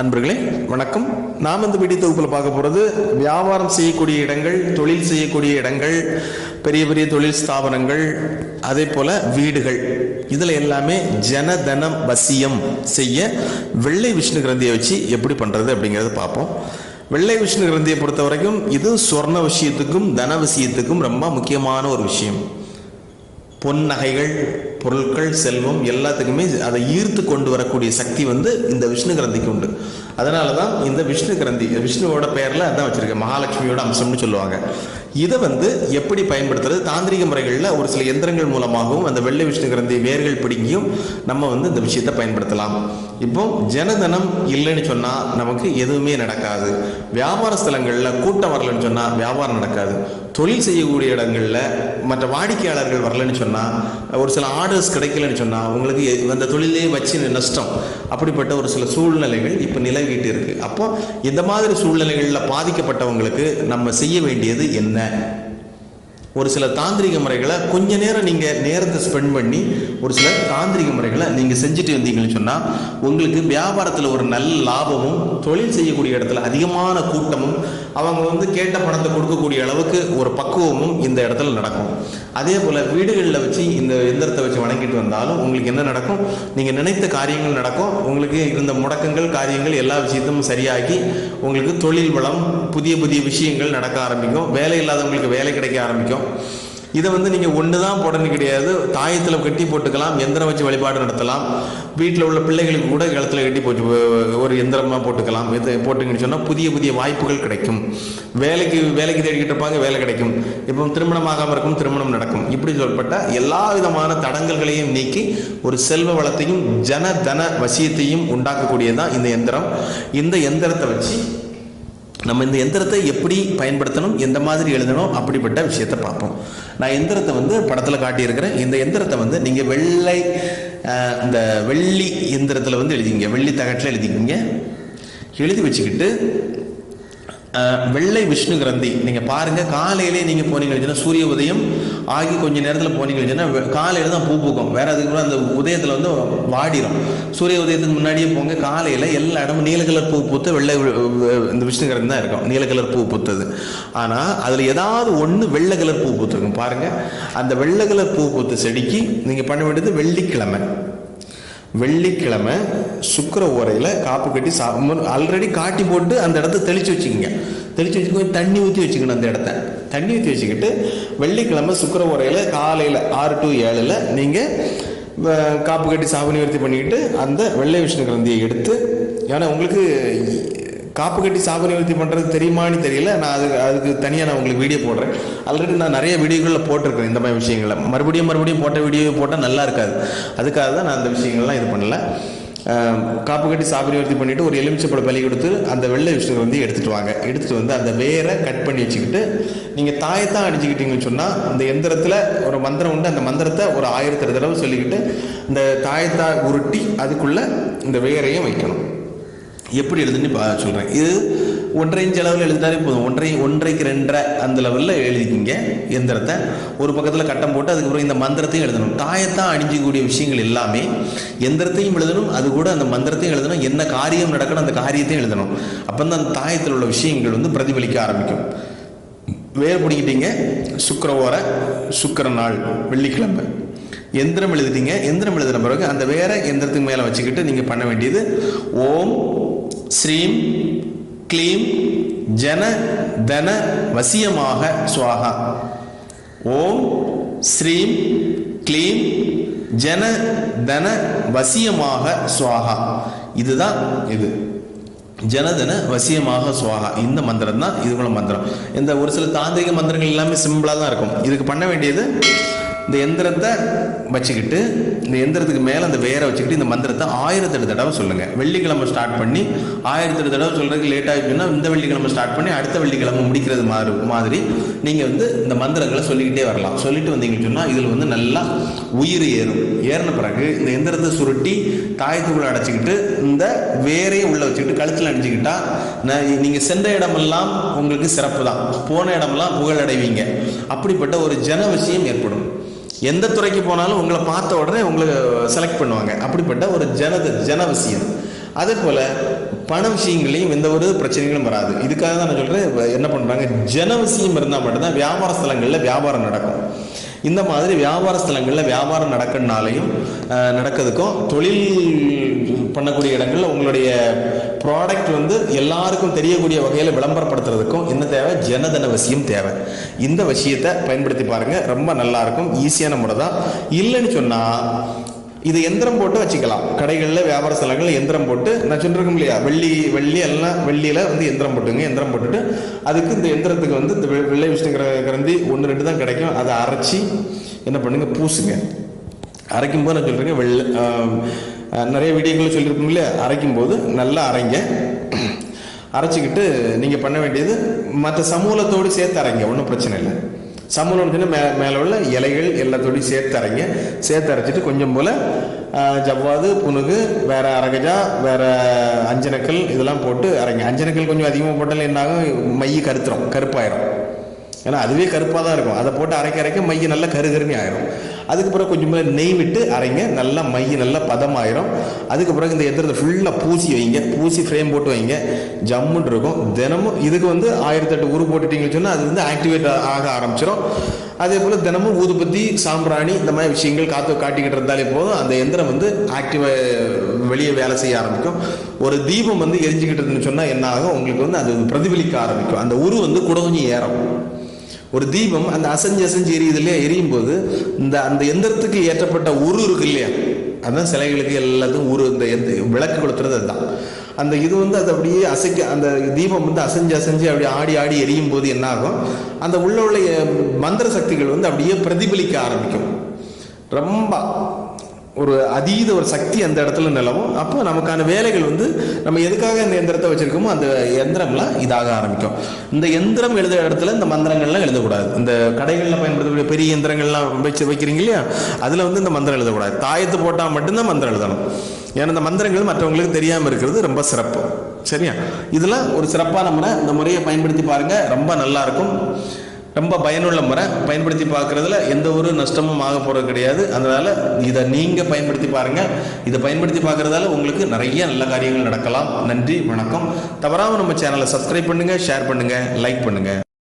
அன்பர்களே வணக்கம். நாம் இந்த வீடியோ தொகுப்பில் பார்க்க போகிறது வியாபாரம் செய்யக்கூடிய இடங்கள் தொழில் செய்யக்கூடிய இடங்கள் பெரிய பெரிய தொழில் ஸ்தாபனங்கள் அதே போல் வீடுகள். இதில் எல்லாமே ஜனதனம் வசியம் செய்ய வெள்ளை விஷ்ணு கிரந்தியை வச்சு எப்படி பண்ணுறது அப்படிங்கிறத பார்ப்போம். வெள்ளை விஷ்ணு கிரந்தியை பொறுத்த வரைக்கும் இது சொர்ண விஷயத்துக்கும் தன விஷயத்துக்கும் ரொம்ப முக்கியமான ஒரு விஷயம். பொன் நகைகள் பொருட்கள் செல்வம் எல்லாத்துக்குமே அதை ஈர்த்து கொண்டு வரக்கூடிய சக்தி வந்து இந்த விஷ்ணு கிரந்திக்கு உண்டு. அதனால தான் இந்த விஷ்ணு கிரந்தி விஷ்ணுவோட பெயரில் அதான் வச்சுருக்கேன் மகாலட்சுமியோட அம்சம்னு சொல்லுவாங்க. இதை வந்து எப்படி பயன்படுத்துறது? தாந்திரிக முறைகளில் ஒரு சில எந்திரங்கள் மூலமாகவும் அந்த வெள்ளை விஷ்ணு கிரந்தி வேர்கள் பிடுங்கியும் நம்ம வந்து இந்த விஷயத்தை பயன்படுத்தலாம். இப்போ ஜனதனம் இல்லைன்னு சொன்னால் நமக்கு எதுவுமே நடக்காது. வியாபார ஸ்தலங்களில் கூட்டம் வரலன்னு சொன்னால் வியாபாரம் நடக்காது. தொழில் செய்யக்கூடிய இடங்களில் மற்ற வாடிக்கையாளர்கள் வரலன்னு சொன்னால் ஒரு சில ஆர்டர்ஸ் கிடைக்கலன்னு சொன்னால் அவங்களுக்கு அந்த தொழிலே வச்சு நஷ்டம். அப்படிப்பட்ட ஒரு சில சூழ்நிலைகள் இப்போ நிலவிட்டு இருக்கு. அப்போ இந்த மாதிரி சூழ்நிலைகளில் பாதிக்கப்பட்டவங்களுக்கு நம்ம செய்ய வேண்டியது என்ன? ஒரு சில தாந்திரிக முறைகளை கொஞ்ச நேரம் நீங்கள் நேரத்தை ஸ்பெண்ட் பண்ணி ஒரு சில தாந்திரிக முறைகளை நீங்கள் செஞ்சுட்டு வந்தீங்கன்னு சொன்னால் உங்களுக்கு வியாபாரத்தில் ஒரு நல்ல லாபமும் தொழில் செய்யக்கூடிய இடத்துல அதிகமான கூட்டமும் அவங்க வந்து கேட்ட பணத்தை கொடுக்கக்கூடிய அளவுக்கு ஒரு பக்குவமும் இந்த இடத்துல நடக்கும். அதே போல் வீடுகளில் வச்சு இந்த எந்திரத்தை வச்சு வணங்கிட்டு வந்தாலும் உங்களுக்கு என்ன நடக்கும்? நீங்கள் நினைத்த காரியங்கள் நடக்கும். உங்களுக்கு இருந்த முடக்கங்கள் காரியங்கள் எல்லா விஷயத்தையும் சரியாகி உங்களுக்கு தொழில் வளம் புதிய புதிய விஷயங்கள் நடக்க ஆரம்பிக்கும். வேலை இல்லாதவங்களுக்கு வேலை கிடைக்க ஆரம்பிக்கும். இதை வந்து நீங்கள் ஒன்று தான் போடணும் கிடையாது. தாயத்தில் கட்டி போட்டுக்கலாம் எந்திரம் வச்சு வழிபாடு நடத்தலாம். வீட்டில் உள்ள பிள்ளைகளுக்கு கூட கழுத்தில் கட்டி போட்டு ஒரு எந்திரமாக போட்டுக்கலாம். இது போட்டுங்கன்னு சொன்னால் புதிய புதிய வாய்ப்புகள் கிடைக்கும். வேலைக்கு வேலைக்கு தேடிக்கிட்டு இருப்பாங்க வேலை கிடைக்கும். இப்போ திருமணமாகாமல் இருக்கும் திருமணம் நடக்கும். இப்படி சொல்லப்பட்ட எல்லா விதமான தடங்கல்களையும் நீக்கி ஒரு செல்வ வளத்தையும் ஜன தன வசியத்தையும் உண்டாக்கக்கூடியதுதான் இந்த எந்திரம். இந்த எந்திரத்தை வச்சு நம்ம இந்த எந்திரத்தை எப்படி பயன்படுத்தணும் எந்த மாதிரி எழுதணும் அப்படிப்பட்ட விஷயத்தை பார்ப்போம். நான் எந்திரத்தை வந்து படத்தில் காட்டியிருக்கிறேன். இந்த எந்திரத்தை வந்து நீங்கள் வெள்ளை இந்த வெள்ளி எந்திரத்தில் வந்து எழுதிங்க வெள்ளி தகட்டில் எழுதிக்கிங்க. எழுதி வச்சுக்கிட்டு வெள்ளை விஷ்ணு கிரந்தி. நீங்கள் பாருங்கள் காலையிலே நீங்கள் போனீங்கன்னா சூரிய உதயம் ஆகி கொஞ்ச நேரத்தில் போனீங்கன்னா காலையில் தான் பூ பூக்கும். வேற அதுக்கு அந்த உதயத்தில் வந்து வாடிடும் சூரிய உதயத்துக்கு முன்னாடியே போங்க காலையில் எல்லா இடமும் நீல கலர் பூ பூத்து வெள்ளை இந்த விஷ்ணு கிரந்தி தான் இருக்கும். நீல கலர் பூ பூத்தது. ஆனால் அதில் ஏதாவது ஒன்று வெள்ளை கலர் பூ பூத்துருக்கும். பாருங்கள் அந்த வெள்ளை கலர் பூ பூத்த செடிக்கு நீங்கள் பண்ண வேண்டியது வெள்ளிக்கிழமை. வெள்ளிக்கிழமை சுக்கர ஓரையில் காப்பு கட்டி சா ஆல்ரெடி காட்டி போட்டு அந்த இடத்த தெளித்து வச்சுக்கோங்க. தெளித்து வச்சுக்கோங்க தண்ணி ஊற்றி வச்சுக்கணும் அந்த இடத்த. தண்ணி ஊற்றி வச்சுக்கிட்டு வெள்ளிக்கிழமை சுக்கிர ஓரையில் காலையில் ஆறு டு ஏழில் நீங்கள் காப்பு கட்டி சாபு நிவர்த்தி பண்ணிக்கிட்டு அந்த வெள்ளை விஷ்ணு கிரந்தியை எடுத்து ஏன்னா உங்களுக்கு காப்பு கட்டி சாப நிவர்த்தி பண்ணுறது தெரியுமான்னு தெரியல. நான் அது அதுக்கு தனியாக நான் உங்களுக்கு வீடியோ போடுறேன். ஆல்ரெடி நான் நிறைய வீடியோகளில் போட்டிருக்கேன் இந்த மாதிரி விஷயங்களை. மறுபடியும் மறுபடியும் போட்ட வீடியோ போட்டால் நல்லா இருக்காது. அதுக்காக தான் நான் அந்த விஷயங்கள்லாம் இது பண்ணல. காப்பு கட்டி சாப நிவர்த்தி பண்ணிவிட்டு ஒரு எலுமிச்சப்பழ பலி கொடுத்து அந்த வெள்ளை விஷயத்தை வந்து எடுத்துகிட்டு வாங்க. எடுத்துகிட்டு வந்து அந்த வேரை கட் பண்ணி வச்சுக்கிட்டு நீங்கள் தாயத்தான் அடிச்சுக்கிட்டீங்கன்னு சொன்னால் அந்த எந்திரத்தில் ஒரு மந்திரம் உண்டு. அந்த மந்திரத்தை ஒரு ஆயிரத்தி தடவை சொல்லிக்கிட்டு இந்த தாயத்தா உருட்டி அதுக்குள்ளே இந்த வேரையும் வைக்கணும். எப்படி எழுதுன்னு பா சொல்கிறேன் இது ஒன்றரை இன்ச் அளவில் எழுதினாலே போதும். ஒன்றை ஒன்றைக்கு ரெண்டரை அந்த லெவலில் எழுதிக்கிங்க எந்திரத்தை ஒரு பக்கத்தில் கட்டம் போட்டு அதுக்கப்புறம் இந்த மந்திரத்தையும் எழுதணும். தாயத்தான் அணிஞ்சக்கூடிய விஷயங்கள் எல்லாமே எந்திரத்தையும் எழுதணும். அது கூட அந்த மந்திரத்தையும் எழுதணும். என்ன காரியம் நடக்கணும் அந்த காரியத்தையும் எழுதணும். அப்போ தான் அந்த தாயத்தில் உள்ள விஷயங்கள் வந்து பிரதிபலிக்க ஆரம்பிக்கும். வேர் பிடிக்கிட்டீங்க. சுக்கிர ஓர சுக்கிர நாள் வெள்ளிக்கிழமை. எந்திரம் எழுதிட்டீங்க. எந்திரம் எழுதின பிறகு அந்த வேற எந்திரத்துக்கு மேலே வச்சுக்கிட்டு நீங்கள் பண்ண வேண்டியது ஓம் ஸ்ரீம் க்ளீம் ஜன தன வசியமாக சுவாகா. ஓம் ஸ்ரீம் க்ளீம் ஜன தன வசியமாக சுவாகா. இதுதான் இது. ஜனதன வசியமாக சுவாகா. இந்த மந்திரம் தான் இதுக்குள்ள மந்திரம். இந்த ஒரு சில தாந்திரிக மந்திரங்கள் எல்லாமே சிம்பிளாக தான் இருக்கும். இதுக்கு பண்ண வேண்டியது இந்த எந்திரத்தை வச்சுக்கிட்டு இந்த எந்திரத்துக்கு மேலே அந்த வேரை வச்சுக்கிட்டு இந்த மந்திரத்தை ஆயிரத்தெட்டு தடவை சொல்லுங்கள் வெள்ளிக்கிழமை ஸ்டார்ட் பண்ணி ஆயிரத்தெட்டு தடவை சொல்கிறதுக்கு லேட் ஆகிடுச்சுன்னா இந்த வெள்ளிக்கிழமை ஸ்டார்ட் பண்ணி அடுத்த வெள்ளிக்கிழமை முடிக்கிறது மாதிரி மாதிரி நீங்கள் வந்து இந்த மந்திரங்களை சொல்லிக்கிட்டே வரலாம். சொல்லிட்டு வந்தீங்கன்னு சொன்னால் இதில் வந்து நல்லா உயிர் ஏறும். ஏறின பிறகு இந்த எந்திரத்தை சுருட்டி தாயத்துக்குள்ளே அடைச்சிக்கிட்டு இந்த வேரையை உள்ளே வச்சுக்கிட்டு கழுத்தில் அணிஞ்சிக்கிட்டா நீங்கள் சென்ற இடமெல்லாம் உங்களுக்கு சிறப்பு தான் போன இடமெல்லாம் புகழடைவீங்க. அப்படிப்பட்ட ஒரு ஜன விஷயம் ஏற்படும். எந்த துறைக்கு போனாலும் உங்களை பார்த்த உடனே உங்களை செலக்ட் பண்ணுவாங்க. அப்படிப்பட்ட ஒரு ஜனத ஜனவசியம். அதே போல் பண விஷயங்களையும் எந்த ஒரு பிரச்சனைகளும் வராது. இதுக்காக தான் நான் சொல்கிறேன் என்ன பண்ணுறாங்க ஜன விஷயம் இருந்தால் மட்டும்தான் வியாபார ஸ்தலங்களில் வியாபாரம் நடக்கும். இந்த மாதிரி வியாபார ஸ்தலங்களில் வியாபாரம் நடக்கிறனாலையும் நடக்கிறதுக்கும் தொழில் பண்ணக்கூடிய இடங்களில் உங்களுடைய ப்ராடக்ட் வந்து எல்லாருக்கும் தெரியக்கூடிய வகையில் விளம்பரப்படுத்துறதுக்கும் என்ன தேவை? ஜனதன வசியம் தேவை. இந்த விஷயத்தை பயன்படுத்தி பாருங்கள் ரொம்ப நல்லாயிருக்கும் ஈஸியான முறை தான். இல்லைன்னு சொன்னால் இது எந்திரம் போட்டு வச்சுக்கலாம். கடைகளில் வியாபார ஸ்தலங்களில் எந்திரம் போட்டு நான் சொல்லிருக்கோம் இல்லையா? வெள்ளி வெள்ளி எல்லாம் வெள்ளியில் வந்து எந்திரம் போட்டுங்க. எந்திரம் போட்டுட்டு அதுக்கு இந்த எந்திரத்துக்கு வந்து இந்த வெ- வெள்ளை விஷ்ணு கிரந்தி ஒன்று ரெண்டு தான் கிடைக்கும். அதை அரைச்சி என்ன பண்ணுங்கள் பூசுங்க. அரைக்கும் போது நான் சொல்கிறேங்க வெள்ளை நிறைய வீடியோக்கள் சொல்லியிருக்கோம் இல்லையா? அரைக்கும் போது நல்லா அரைங்க. அரைச்சிக்கிட்டு நீங்கள் பண்ண வேண்டியது மற்ற சமூலத்தோடு சேர்த்து அரைங்க ஒன்றும் பிரச்சனை இல்லை. சமூலம் சொன்னா மே மேலே உள்ள இலைகள் எல்லாத்தோடையும் சேர்த்து அரைங்க. சேர்த்து அரைச்சிட்டு கொஞ்சம் போல் ஜவ்வாது புனுகு வேற அரகஜா வேறு அஞ்சனக்கல் இதெல்லாம் போட்டு அரைங்க. அஞ்சனக்கல் கொஞ்சம் அதிகமாக போட்டாலும் என்னாகும்? மை கருத்துரும் கருப்பாயிரும். ஏன்னா அதுவே கருப்பாக தான் இருக்கும். அதை போட்டு அரைக்க அரைக்க மைய நல்லா கருகருன்னு ஆயிரும். அதுக்கு பிறகு கொஞ்சம் மேலே நெய் விட்டு அரைங்க. நல்லா மைய நல்லா பதமாயிரும். அதுக்கு பிறகு இந்த எந்திரத்தை ஃபுல்லாக பூசி வைங்க. பூசி ஃப்ரேம் போட்டு வைங்க. ஜம்முன்னு இருக்கும். தினமும் இதுக்கு வந்து ஆயிரத்தெட்டு உரு போட்டுட்டீங்கன்னு சொன்னால் அது வந்து ஆக்டிவேட் ஆக ஆரம்பிச்சிடும் அதே போல் தினமும் ஊதுபத்தி சாம்பிராணி இந்த மாதிரி விஷயங்கள் காத்து காட்டிக்கிட்டு இருந்தாலே போதும். அந்த எந்திரம் வந்து ஆக்டிவாக வெளியே வேலை செய்ய ஆரம்பிக்கும். ஒரு தீபம் வந்து எரிஞ்சுக்கிட்டு இருந்துன்னு சொன்னால் என்ன ஆகும்? உங்களுக்கு வந்து அது பிரதிபலிக்க ஆரம்பிக்கும். அந்த உரு வந்து கூட கொஞ்சம் ஏறும். ஒரு தீபம் அந்த அசைஞ்சு அசைஞ்சு எரியுது இல்லையா எரியும் போது இந்த அந்த எந்திரத்துக்கு ஏற்றப்பட்ட உரு இருக்கு இல்லையா? அதான் சிலைகளுக்கு எல்லாத்துக்கும் உரு இந்த எந்த- விளக்கு கொளுத்துறது அதுதான். அந்த இது வந்து அது அப்படியே அசைக்க அந்த தீபம் வந்து அசைஞ்சு அசைஞ்சு அப்படியே ஆடி ஆடி எரியும் போது என்ன ஆகும் அந்த உள்ள உள்ள மந்திர சக்திகள் வந்து அப்படியே பிரதிபலிக்க ஆரம்பிக்கும். ரொம்ப ஒரு அதீத ஒரு சக்தி அந்த இடத்துல நிலவும். அப்போ நமக்கான வேலைகள் வந்து நம்ம எதுக்காக இந்த எந்திரத்தை வச்சிருக்கோமோ அந்த எந்திரம்லாம் இதாக ஆரம்பிக்கும். இந்த எந்திரம் எழுதுகிற இடத்துல இந்த மந்திரங்கள்லாம் எழுதக்கூடாது. இந்த கடைகளில் பயன்படுத்தக்கூடிய பெரிய எந்திரங்கள்லாம் வச்சு வைக்கிறீங்க இல்லையா? அதில் வந்து இந்த மந்திரம் எழுதக்கூடாது. தாயத்து போட்டால் மட்டும்தான் மந்திரம் எழுதணும். ஏன்னா இந்த மந்திரங்கள் மற்றவங்களுக்கு தெரியாமல் இருக்கிறது ரொம்ப சிறப்பு. சரியா? இதெல்லாம் ஒரு சிறப்பாக நம்ம இந்த முறையை பயன்படுத்தி பாருங்க. ரொம்ப நல்லா இருக்கும். ரொம்ப பயனுள்ள முறை. பயன்படுத்தி பார்க்கறதுல எந்த ஒரு நஷ்டமும் ஆக போகிறது கிடையாது. அதனால் இதை நீங்கள் பயன்படுத்தி பாருங்கள் இதை பயன்படுத்தி பார்க்குறதால உங்களுக்கு நிறைய நல்ல காரியங்கள் நடக்கலாம். நன்றி வணக்கம். தவறாமல் நம்ம சேனலை சப்ஸ்கிரைப் பண்ணுங்கள் ஷேர் பண்ணுங்கள் லைக் பண்ணுங்கள்